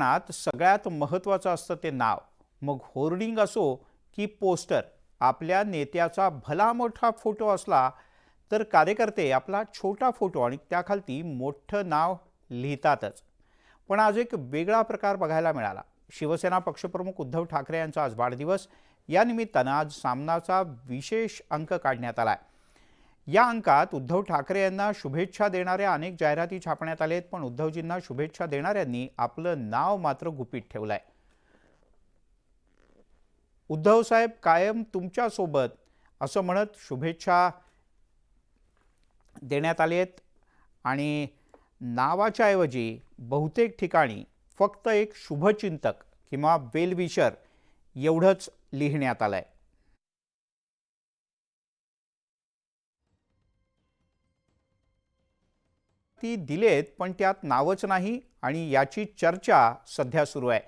राजकारणात सगळ्यात महत्त्वाचं असतं ते नाव. मग होर्डिंग असो की पोस्टर आपल्या नेत्याचा भला मोठा फोटो असला तर कार्यकर्ते आपला छोटा फोटो आणि त्याखालती मोठं नाव लिहितातच. पण आज एक वेगळा प्रकार बघायला मिळाला. शिवसेना पक्षप्रमुख उद्धव ठाकरे यांचा आज वाढदिवस. या निमित्तानं आज सामनाचा विशेष अंक काढण्यात आला आहे या अंकात उद्धव ठाकरे यांना शुभेच्छा देणाऱ्या अनेक जाहिराती छापण्यात आलेत पण उद्धवजींना शुभेच्छा देणाऱ्यांनी आपलं नाव मात्र गुपित ठेवलं आहे उद्धवसाहेब कायम तुमच्यासोबत असं म्हणत शुभेच्छा देण्यात आले आहेत आणि नावाच्या ऐवजी बहुतेक ठिकाणी फक्त एक शुभचिंतक किंवा वेलविशर एवढंच लिहिण्यात आलं आहे ती दिलेत पण त्यात नावच नाही आणि याची चर्चा सध्या सुरू आहे.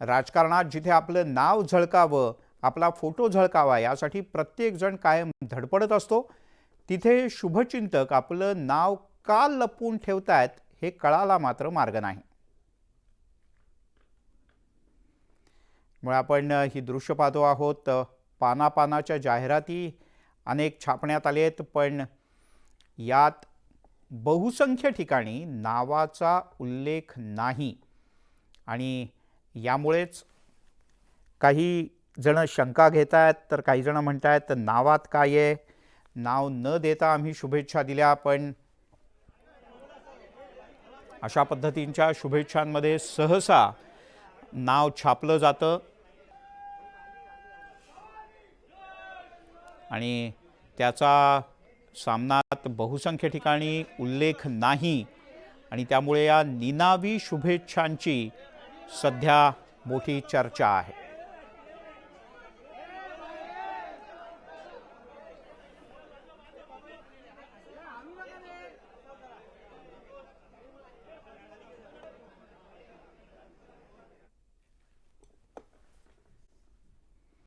राजकारणात जिथे आपलं नाव झळकावं आपला फोटो झळकावा यासाठी प्रत्येकजण कायम धडपडत असतो. तिथे शुभचिंतक आपलं नाव का लपवून ठेवतायत हे कळाला मात्र मार्ग नाही. मुळे आपण ही दृश्य पाहतो आहोत. पानापानाच्या जाहिराती अनेक छापण्यात आले आहेत पण यात बहुसंख्य ठिकाणी नावाचा उल्लेख नाही. आणि यामुळेच काही जण शंका घेत आहेत तर काही जण म्हणत आहेत तर नावात काय आहे? नाव न देता आम्ही शुभेच्छा दिल्या पण अशा पद्धतींच्या शुभेच्छांमध्ये सहसा नाव छापलं जातं. आणि त्याचा सामनात बहुसंख्य ठिकाणी उल्लेख नाही आणि त्यामुळे या निनावी शुभेच्छांची सध्या मोठी चर्चा आहे.